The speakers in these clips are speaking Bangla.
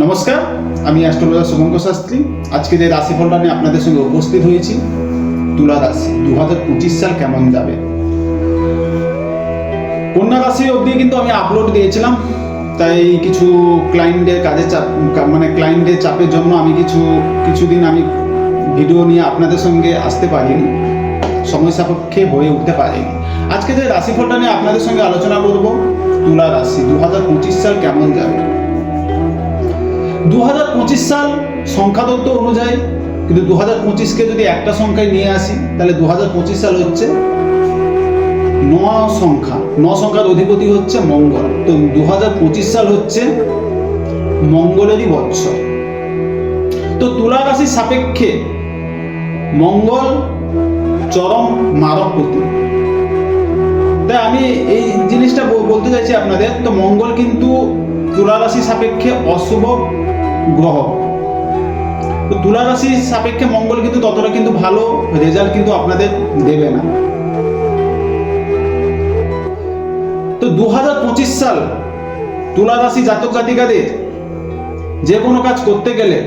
নমস্কার, আমি অ্যাস্ট্রোলজার শুভঙ্কর শাস্ত্রী। আজকে যে রাশিফলটা নিয়ে আপনাদের সঙ্গে উপস্থিত হয়েছি তুলা রাশি দু হাজার পঁচিশ সাল কেমন যাবে? কন্যা রাশি অবধি কিন্তু আমি আপলোড দিয়েছিলাম, তাই কিছু ক্লায়েন্টের কাজে চাপ মানে ক্লায়েন্টের চাপের জন্য আমি কিছু, কিছুদিন আমি ভিডিও নিয়ে আপনাদের সঙ্গে আসতে পারিনি, সময় সাপেক্ষে হয়ে উঠতে পারিনি। আজকে যে রাশিফলটা নিয়ে আপনাদের সঙ্গে আলোচনা করব তুলা রাশি দু হাজার পঁচিশ সাল কেমন যাবে? দু হাজার পঁচিশ সাল সংখ্যাতত্ত্ব অনুযায়ী, কিন্তু দু হাজার পঁচিশকে যদি একটা সংখ্যায় নিয়ে আসি, তাহলে দু হাজার পঁচিশ সাল হচ্ছে ন সংখ্যা ন সংখ্যার অধিপতি হচ্ছে মঙ্গল। তো দু হাজার পঁচিশ সাল হচ্ছে মঙ্গলেরই বৎসর। তো তুলা রাশির সাপেক্ষে মঙ্গল চরম মারকপতি। তাই আমি এই জিনিসটা বলতে চাইছি আপনাদের, তো মঙ্গল কিন্তু তুলা রাশি সাপেক্ষে অশুভ গ্রহ। তো তুলা রাশির সাপেক্ষে মঙ্গল কিন্তু ততটা কিন্তু ভালো, রেজাল্ট কিন্তু আপনাদের দেবে না। তো দুহাজার পঁচিশ সাল তুলা রাশি জাতক জাতিকাদের যে কোনো কাজ করতে গেলে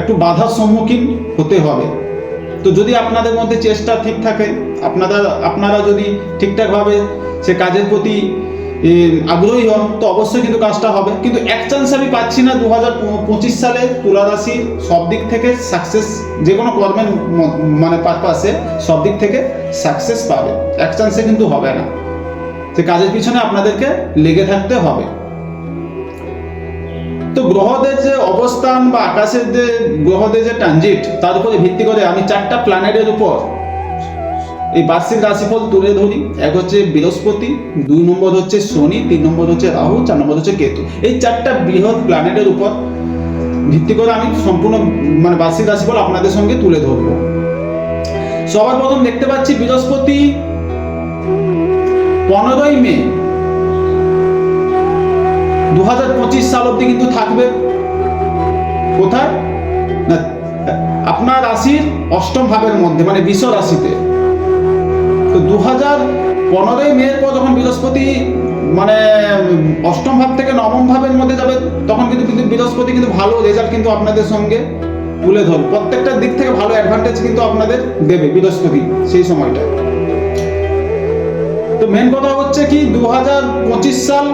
একটু বাধার সম্মুখীন হতে হবে। তো যদি আপনাদের মধ্যে চেষ্টা ঠিক থাকে, আপনারা আপনারা যদি ঠিকঠাকভাবে সে কাজের প্রতি আগ্রহী হন তো অবশ্যই কিন্তু কাজটা হবে। কিন্তু এক চান্স আমি পাচ্ছি না দু হাজার পঁচিশ সালে তুলা রাশি সব দিক থেকে সাকসেস যে কোনো কর্মের মানে পারপাসে সব দিক থেকে সাকসেস পাবে। এক চান্সে কিন্তু হবে না। সে কাজের পিছনে আপনাদেরকে লেগে থাকতে হবে। তো গ্রহদের যে অবস্থান বা আকাশের যে গ্রহদের যে ট্রানজিট তার উপরে ভিত্তি করে আমি চারটা প্ল্যানেটের উপর এই বার্ষিক রাশিফল তুলে ধরি। এক হচ্ছে বৃহস্পতি, দুই নম্বর হচ্ছে শনি, তিন নম্বর হচ্ছে রাহু, চার নম্বর হচ্ছে কেতু। এই চারটা বৃহৎ প্ল্যানেটের উপর ভিত্তি করে আমি সম্পূর্ণ মানে বার্ষিক রাশিফল আপনাদের সঙ্গে তুলে ধরবো। সবার প্রথম দেখতে পাচ্ছি বৃহস্পতি পনেরোই মে। দু হাজার পঁচিশ সাল অব্দি কিন্তু থাকবে। কোথায়? আপনার রাশির অষ্টম ভাবের মধ্যে মানে বিশ্ব রাশিতে। দু হাজার পনেরোই মের পর যখন বৃহস্পতি মানে অষ্টম ভাব থেকে নবম ভাবের মধ্যে যাবে, তখন কিন্তু কিন্তু বৃহস্পতি কিন্তু ভালো রেজাল্ট কিন্তু আপনাদের সঙ্গে তুলে ধরবে। প্রত্যেকটা দিক থেকে ভালো অ্যাডভান্টেজ কিন্তু আপনাদের দেবে বৃহস্পতি সেই সময়টা তো মেন কথা হচ্ছে কি দু হাজার পঁচিশ সাল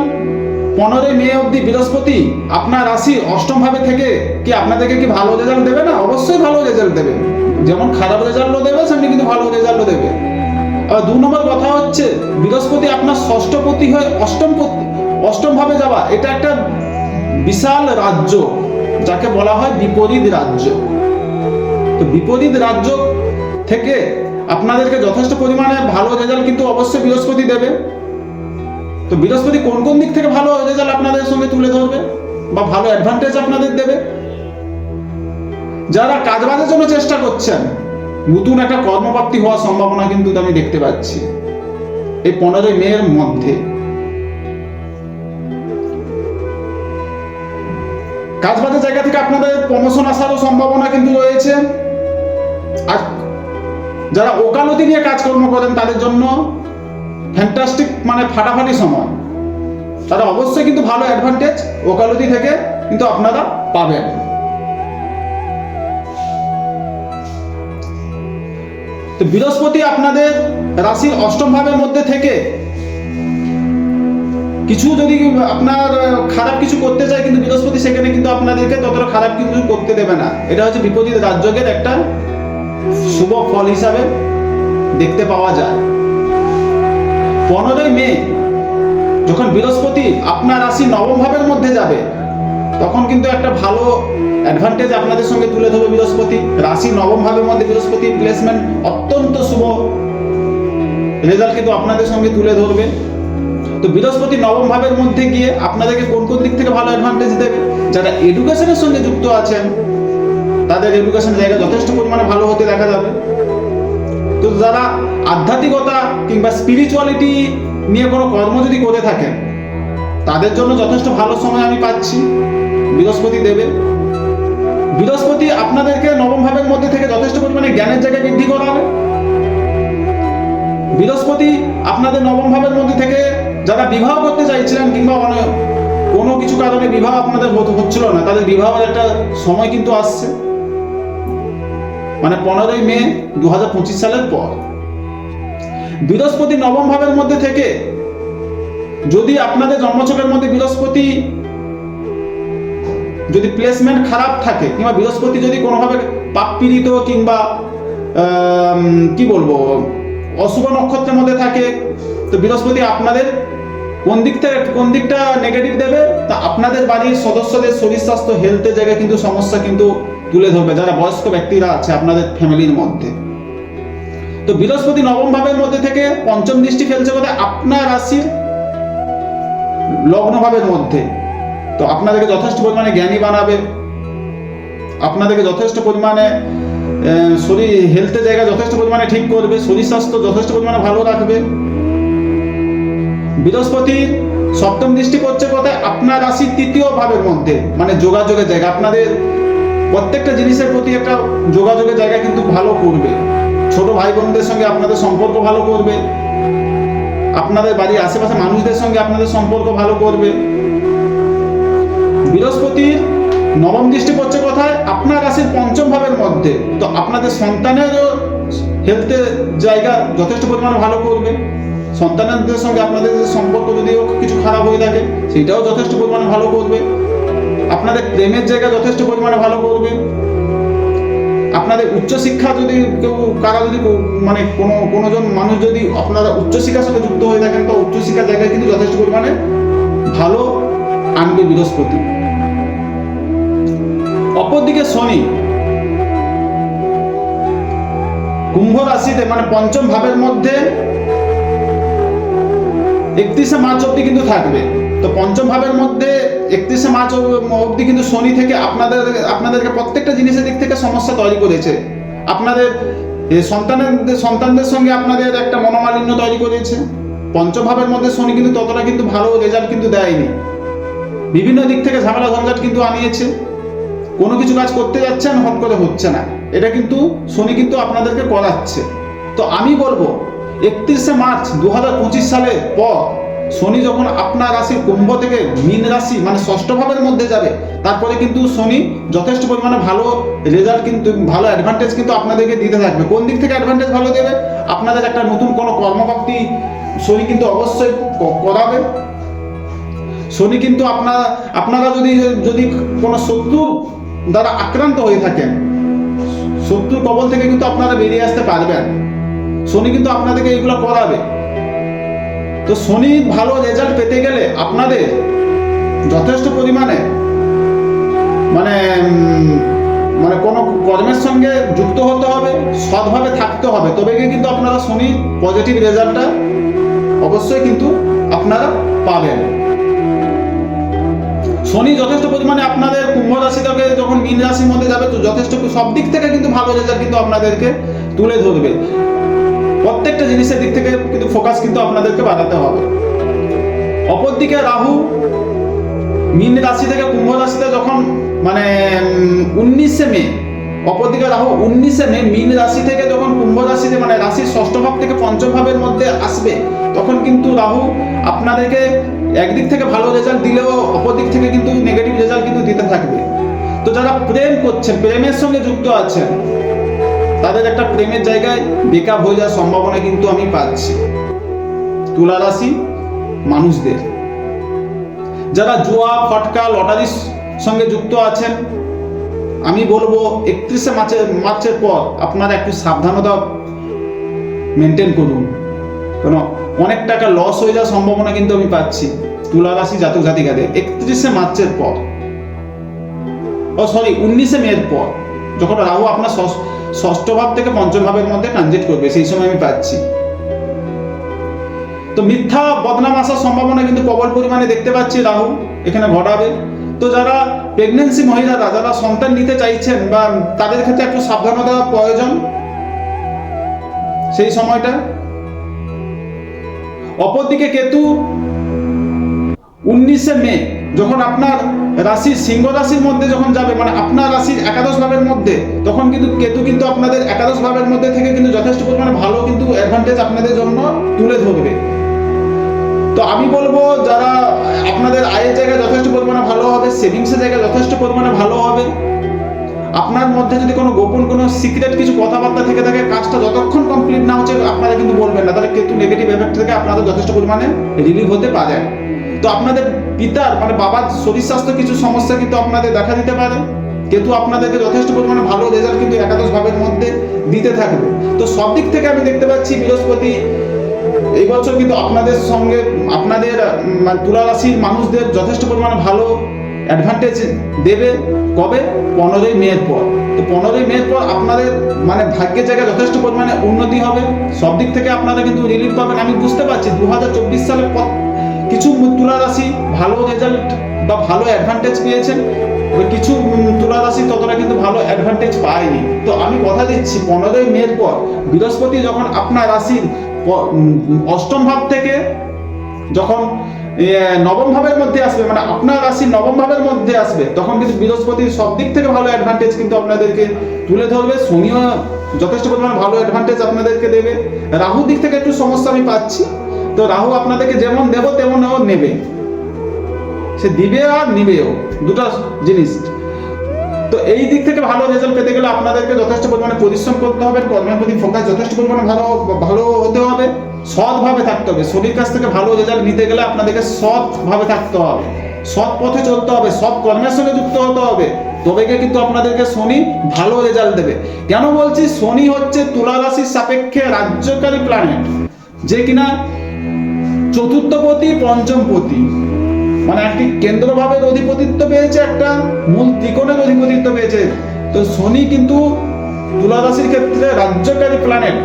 পনেরোই মে অবধি বৃহস্পতি আপনার রাশি অষ্টম ভাবে থেকে কি আপনাদেরকে কি ভালো রেজাল্ট দেবে না? অবশ্যই ভালো রেজাল্ট দেবে। যেমন খারাপ রেজাল্টও দেবে, সেমনি কিন্তু ভালো রেজাল্টও দেবে। দু নম্বর কথা হচ্ছে, বৃহস্পতি আপনার ষষ্ঠপতি হয়ে অষ্টম অষ্টম ভাবে যাওয়া, এটা একটা বিশাল রাজ্য, যাকে বলা হয় বিপরীত রাজ্য। তো বিপরীত রাজ্য থেকে আপনাদেরকে যথেষ্ট পরিমাণে ভালো রেজাল্ট কিন্তু অবশ্যই বৃহস্পতি দেবে। তো বৃহস্পতি কোন কোন দিক থেকে ভালো রেজাল্ট আপনাদের সঙ্গে তুলে ধরবে বা ভালো অ্যাডভান্টেজ আপনাদের দেবে? যারা কাজবাজের জন্য চেষ্টা করছেন নতুন একটা কর্মপ্রাপ্তি হওয়ার সম্ভাবনা কিন্তু আমি দেখতে পাচ্ছি। এই পনেরোই মেয়ের মধ্যে। কাজবাজের জায়গা থেকে আপনাদের প্রমোশন আসারও সম্ভাবনা কিন্তু রয়েছে। আর যারা ওকালতি নিয়ে কাজকর্ম করেন, তাদের জন্য ফ্যান্টাস্টিক মানে ফাটাফাটি সময়। তারা অবশ্যই কিন্তু ভালো অ্যাডভান্টেজ ওকালতি থেকে কিন্তু আপনারা পাবেন। তো বৃহস্পতি আপনাদের রাশির অষ্টম ভাবের মধ্যে থেকে কিছু যদি আপনার খারাপ কিছু করতে চায়, কিন্তু বৃহস্পতি সেখানে কিন্তু আপনাদেরকে ততটা খারাপ কিছু করতে দেবে না। এটা হচ্ছে বিপরীত রাজ্যকের একটা শুভ ফল হিসাবে দেখতে পাওয়া যায়। পনেরোই মে, যখন বৃহস্পতি আপনার রাশি নবম ভাবের মধ্যে যাবে, তখন কিন্তু একটা ভালো অ্যাডভান্টেজ আপনাদের সঙ্গে তুলে ধরবে বৃহস্পতি। রাশি নবম ভাবের মধ্যে বৃহস্পতি প্লেসমেন্ট অত্যন্ত শুভ। রেজাল্ট কিন্তু আপনাদের সঙ্গে তুলে ধরবে। তো বৃহস্পতি নবম ভাবের মধ্যে গিয়ে আপনাদেরকে কোন কোন দিক থেকে ভালো অ্যাডভান্টেজ দেবে? যারা এডুকেশনের সঙ্গে যুক্ত আছেন, তাদের এডুকেশন জায়গা যথেষ্ট পরিমাণে ভালো হতে দেখা যাবে। তো যারা আধ্যাত্মিকতা কিংবা স্পিরিচুয়ালিটি নিয়ে কোনো কর্ম যদি করে থাকেন, তাদের জন্য যথেষ্ট ভালো সময় আমি পাচ্ছি। বৃহস্পতি দেবে। বৃহস্পতি আপনাদেরকে নবম ভাবের মধ্যে থেকে যথেষ্ট পরিমাণে জ্ঞানের জায়গায় বৃদ্ধি করাবে। বৃহস্পতি আপনাদের নবম ভাবের মধ্যে থেকে যারা বিবাহ করতে চাইছিলেন কিংবা অনেক কোনো কিছু কারণে বিবাহ আপনাদের হচ্ছিল না, তাদের বিবাহের একটা সময় কিন্তু আসছে। মানে পনেরোই মে দু হাজার পঁচিশ সালের পর। বৃহস্পতি নবম ভাবের মধ্যে থেকে যদি আপনাদের জন্মছকের মধ্যে বৃহস্পতি যদি প্লেসমেন্ট খারাপ থাকে, কিংবা বৃহস্পতি যদি কোনোভাবে পাপ পীড়িত কিংবা কি বলব, অশুভ নক্ষত্রের মধ্যে থাকে, তো বৃহস্পতি আপনাদের কোন দিক থেকে, কোন দিকটা নেগেটিভ দেবে, তা আপনাদের বাড়ির সদস্যদের শরীর স্বাস্থ্য হেলথের জায়গায় কিন্তু সমস্যা কিন্তু তুলে ধরবে। যারা বয়স্ক ব্যক্তিরা আছে আপনাদের ফ্যামিলির মধ্যে। তো বৃহস্পতি নবম ভাবের মধ্যে থেকে পঞ্চম দৃষ্টি ফেলছে বলে আপনার রাশির লগ্ন ভাবের মধ্যে। তো আপনাদেরকে যথেষ্ট পরিমাণে জ্ঞানী বানাবে। আপনাদেরকে যথেষ্ট পরিমাণে শরীর হেলথের জায়গা যথেষ্ট পরিমাণে ঠিক করবে, শরীর স্বাস্থ্য যথেষ্ট পরিমাণে ভালো রাখবে। বৃহস্পতি সপ্তম দৃষ্টি করছে কোথায়? আপনার রাশির তৃতীয় ভাবের মধ্যে মানে যোগাযোগের জায়গা। আপনাদের প্রত্যেকটা জিনিসের প্রতি একটা যোগাযোগের জায়গা কিন্তু ভালো করবে। ছোট ভাই বোনদের সঙ্গে আপনাদের সম্পর্ক ভালো করবে। আপনাদের বাড়ির আশেপাশে মানুষদের সঙ্গে আপনাদের সম্পর্ক ভালো করবে। বৃহস্পতির নবম দৃষ্টি পড়ছে কোথায়? আপনার রাশির পঞ্চম ভাবের মধ্যে। তো আপনাদের সন্তানেরও হেলথের জায়গা যথেষ্ট পরিমাণে ভালো করবে। সন্তানদের সঙ্গে আপনাদের যে সম্পর্ক যদিও কিছু খারাপ হয়ে থাকে, সেটাও যথেষ্ট পরিমাণে ভালো করবে। আপনাদের প্রেমের জায়গা যথেষ্ট পরিমাণে ভালো করবে। আপনাদের উচ্চশিক্ষা যদি কেউ, কারা যদি মানে কোনো, কোনোজন মানুষ যদি আপনারা উচ্চশিক্ষার সাথে যুক্ত হয়ে থাকেন, তো উচ্চশিক্ষার জায়গায় কিন্তু যথেষ্ট পরিমাণে ভালো আনবে বৃহস্পতি। অপরদিকে শনি। কুম্ভ রাশিতে মানে পঞ্চম ভাবের মধ্যে একত্রিশে মার্চ অব্দি কিন্তু থাকবে। তো পঞ্চম ভাবের মধ্যে একত্রিশে মার্চ অব- অব্দি কিন্তু শনি থেকে আপনাদের, আপনাদেরকে প্রত্যেকটা জিনিসের দিক থেকে সমস্যা তৈরি করেছে। আপনাদের সন্তানের, সন্তানদের সঙ্গে আপনাদের একটা মনোমালিন্য তৈরি করেছে। পঞ্চম ভাবের মধ্যে শনি কিন্তু ততটা কিন্তু ভালো রেজাল্ট কিন্তু দেয়নি। বিভিন্ন দিক থেকে ঝামেলা ঝঞ্ঝাট কিন্তু আনিয়েছে। কোনো কিছু কাজ করতে যাচ্ছেন হট করে হচ্ছে না। এটা কিন্তু শনি কিন্তু আপনাদেরকে করাচ্ছে। তো আমি বলব, একত্রিশে মার্চ দু হাজার সালের পর শনি যখন আপনার রাশি কুম্ভ থেকে মীন রাশি মানে ষষ্ঠ ভাবের মধ্যে যাবে, তারপরে কিন্তু শনি যথেষ্ট পরিমাণে ভালো রেজাল্ট কিন্তু, ভালো অ্যাডভান্টেজ কিন্তু আপনাদেরকে দিতে থাকবে। কোন দিক থেকে অ্যাডভান্টেজ ভালো দেবে? আপনাদের একটা নতুন কোনো কর্মপ্রাপ্তি শনি কিন্তু অবশ্যই করাবে। শনি কিন্তু আপনারা আপনারা যদি যদি কোনো শত্রু দ্বারা আক্রান্ত হয়ে থাকেন। শত্রুর কবল থেকে কিন্তু আপনারা বেরিয়ে আসতে পারবেন। শনি কিন্তু আপনাদেরকে এইগুলো করাবে। তো শনি ভালো রেজাল্ট পেতে গেলে আপনাদের যথেষ্ট পরিমাণে মানে মানে কোনো কর্মের সঙ্গে যুক্ত হতে হবে, সৎভাবে থাকতে হবে। তবে কিন্তু আপনারা শনি পজিটিভ রেজাল্টটা অবশ্যই কিন্তু আপনারা পাবেন। শনি যথেষ্ট পরিমাণে আপনাদের কুম্ভ রাশি থেকে যখন মীন রাশির মধ্যে যাবে, তো যথেষ্ট সব দিক থেকে কিন্তু ভালো রেজাল্ট কিন্তু আপনাদেরকে তুলে ধরবে। প্রত্যেকটা জিনিসের দিক থেকে কিন্তু ফোকাস কিন্তু আপনাদেরকে বাড়াতে হবে। অপরদিকে রাহু, মীন রাশি থেকে কুম্ভ রাশিতে যখন মানে উনিশে মে, অপরদিকে রাহু, উনিশে মে, মীন রাশি থেকে যখন কুম্ভ রাশিতে মানে রাশির ষষ্ঠ ভাব থেকে পঞ্চম ভাবের মধ্যে আসবে, তখন কিন্তু রাহু আপনাদেরকে একদিক থেকে ভালো রেজাল্ট দিলেও তো যারা প্রেম করছেন, প্রেমের সঙ্গে যুক্ত আছেন, তাদের একটা প্রেমের জায়গায় বেকআপ হয়ে যাওয়ার সম্ভাবনা কিন্তু আমি পাচ্ছি। তুলা রাশি মানুষদের। যারা জুয়া, ফটকা, লটারির সঙ্গে যুক্ত আছেন, আমি বলব একত্রিশে মার্চের মার্চের পর আপনারা একটু সাবধানতা মেনটেন করুন। কেন? অনেক টাকা লস হয়ে যাওয়ার সম্ভাবনা কিন্তু আমি পাচ্ছি। তুলা রাশি জাতক জাতিকাদের। একত্রিশে মার্চের পর। ও সরি উনিশে মের পর, যখন রাহু আপনার ষষ্ঠ ভাব থেকে পঞ্চম ভাবের মধ্যে ট্রানজিট করবে, সেই সময় আমি পাচ্ছি। তো মিথ্যা বদনাম আসার সম্ভাবনা কিন্তু প্রবল পরিমাণে দেখতে পাচ্ছি রাহু, এখানে ঘটাবে তো যারা প্রেগনেন্সি মহিলারা, যারা সন্তান নিতে চাইছেন বা তাদের ক্ষেত্রে একটু সাবধানতা প্রয়োজন, সেই সময়টা। অপরদিকে কেতু, উনিশে মে যখন আপনার রাশি সিংহ রাশির মধ্যে যখন যাবে মানে আপনার রাশির একাদশ ভাবের মধ্যে, তখন কিন্তু কেতু কিন্তু আপনাদের একাদশ ভাবের মধ্যে থেকে কিন্তু যথেষ্ট পরিমাণে ভালো কিন্তু অ্যাডভান্টেজ আপনাদের জন্য তুলে ধরবে। তো আমি বলব, যারা আপনাদের আয়ের জায়গায় যথেষ্ট পরিমাণে ভালো হবে সেভিংসের জায়গায় যথেষ্ট পরিমাণে ভালো হবে, আপনার মধ্যে যদি কোনো গোপন কোনো সিক্রেট কিছু কথাবার্তা থেকে থাকে, কাজটা যতক্ষণ কমপ্লিট না হচ্ছে, আপনারা কিন্তু বলবেন না। তাহলে কিন্তু নেগেটিভ এফেক্ট থেকে আপনাদের যথেষ্ট পরিমাণে রিলিভ হতে পারে। তো আপনাদের পিতার মানে বাবার শরীর স্বাস্থ্য কিছু সমস্যা কিন্তু আপনাদের দেখা দিতে পারে। কিন্তু আপনাদেরকে যথেষ্ট পরিমাণে ভালো রেজাল্ট কিন্তু একাদশ ভাবের মধ্যে দিতে থাকবে। তো সব দিক থেকে আমি দেখতে পাচ্ছি বৃহস্পতি, এই বছর কিন্তু আপনাদের সঙ্গে আপনাদের মানে তুলা রাশির মানুষদের যথেষ্ট পরিমাণে ভালো অ্যাডভান্টেজ দেবে কবে? পনেরোই মেয়ের পর। তো পনেরোই মেয়ের পর আপনাদের মানে ভাগ্যের জায়গায় যথেষ্ট পরিমাণে উন্নতি হবে। সব দিক থেকে আপনারা কিন্তু রিলিফ পাবেন। আমি বুঝতে পারছি দু হাজার চব্বিশ সালের পর কিছু তুলা রাশি ভালো রেজাল্ট বা ভালো অ্যাডভান্টেজ পেয়েছেন কিছু তুলা রাশি ততটা কিন্তু ভালো অ্যাডভান্টেজ পায়নি। তো আমি কথা দিচ্ছি, পনেরোই মের পর বৃহস্পতি যখন আপনার রাশির অষ্টম ভাব থেকে যখন নবম ভাবের মধ্যে আসবে মানে আপনার রাশি নবম ভাবের মধ্যে আসবে, তখন কিন্তু বৃহস্পতি সব দিক থেকে ভালো অ্যাডভান্টেজ কিন্তু আপনাদেরকে তুলে ধরবে। শনিও যথেষ্ট পরিমাণে ভালো অ্যাডভান্টেজ আপনাদেরকে দেবে। রাহু দিক থেকে একটু সমস্যা আমি পাচ্ছি। তো রাহু আপনাদেরকে যেমন দেব, তেমন ও নেবে। সে দিবে আর নিবেও, দুটো জিনিস। তো এই দিক থেকে ভালো রেজাল্ট পেতে গেলে আপনাদেরকে যথেষ্ট পরিমাণে পরিশ্রম করতে হবে, কর্মের প্রতি ফোকাস যথেষ্ট পরিমাণে ভালো ভালো হতে হবে, সৎভাবে থাকতে হবে। শরীর কাছ থেকে ভালো রেজাল্ট নিতে গেলে আপনাদেরকে সৎভাবে থাকতে হবে। সৎ পথে চলতে হবে, সৎ কর্মের সঙ্গে যুক্ত হতে হবে। তবে কিন্তু আপনাদেরকে শনি ভালো রেজাল্ট দেবে। কেন বলছি? শনি হচ্ছে তুলা রাশির সাপেক্ষে রাজ্যকারী প্ল্যানেট যে কিনা চতুর্থপতি, পঞ্চমপতি। মানে একটি কেন্দ্রভাবের অধিপতিত্ব পেয়েছে, একটা মূল ত্রিকোণের অধিপতিত্ব পেয়েছে। তো শনি কিন্তু তুলা ক্ষেত্রে রাজ্যকারী প্ল্যানেট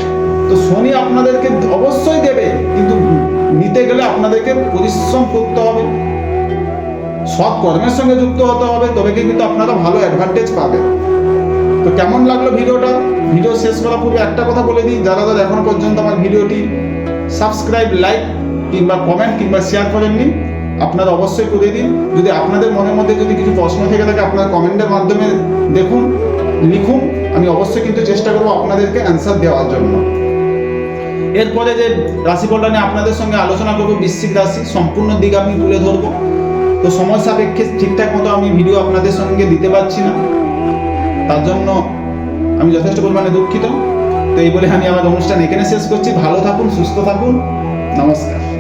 তো শনি আপনাদেরকে অবশ্যই দেবে, কিন্তু নিতে গেলে আপনাদেরকে পরিশ্রম করতে হবে। সৎ কর্মের সঙ্গে যুক্ত হতে হবে, তবে কিন্তু আপনারা ভালো অ্যাডভান্টেজ পাবেন। তো কেমন লাগল ভিডিওটা? ভিডিও শেষ করার পূর্বে একটা কথা বলে দিই, যারা যারা এখনও পর্যন্ত আমার ভিডিওটি সাবস্ক্রাইব লাইক কিংবা কমেন্ট কিংবা শেয়ার করেননি, আপনারা অবশ্যই করে দিন। যদি আপনাদের মনের মধ্যে যদি কিছু প্রশ্ন থেকে থাকে, আপনারা কমেন্টের মাধ্যমে দেখুন, লিখুন। আমি অবশ্যই কিন্তু চেষ্টা করব আপনাদেরকে অ্যান্সার দেওয়ার জন্য। এরপরে যে রাশিফলটা নিয়ে আপনাদের সঙ্গে আলোচনা করব, বৃশ্চিক রাশি, সম্পূর্ণ দিক আমি তুলে ধরবো। তো সময় সাপেক্ষে ঠিকঠাক মতো আমি ভিডিও আপনাদের সঙ্গে দিতে পারছি না। তার জন্য আমি যথেষ্ট পরিমাণে দুঃখিত। তো এই বলে আমি আমার অনুষ্ঠান এখানে শেষ করছি। ভালো থাকুন, সুস্থ থাকুন। নমস্কার।